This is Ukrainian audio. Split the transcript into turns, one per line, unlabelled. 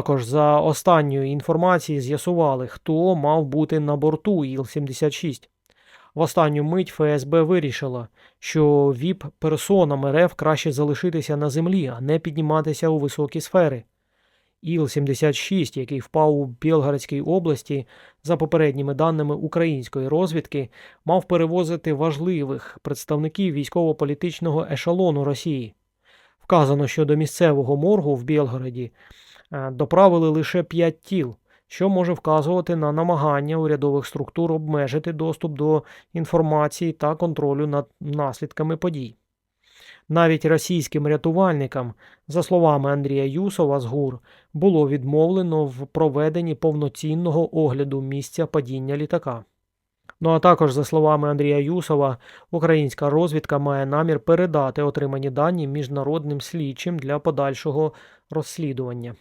Також за останньою інформацією з'ясували, хто мав бути на борту Іл-76. В останню мить ФСБ вирішила, що ВІП-персонам РФ краще залишитися на землі, а не підніматися у високі сфери. Іл-76, який впав у Білгородській області, за попередніми даними української розвідки, мав перевозити важливих представників військово-політичного ешелону Росії. Вказано, що до місцевого моргу в Білгороді доправили лише 5 тіл, що може вказувати на намагання урядових структур обмежити доступ до інформації та контролю над наслідками подій. Навіть російським рятувальникам, за словами Андрія Юсова з ГУР, було відмовлено в проведенні повноцінного огляду місця падіння літака. Ну а також, за словами Андрія Юсова, українська розвідка має намір передати отримані дані міжнародним слідчим для подальшого розслідування.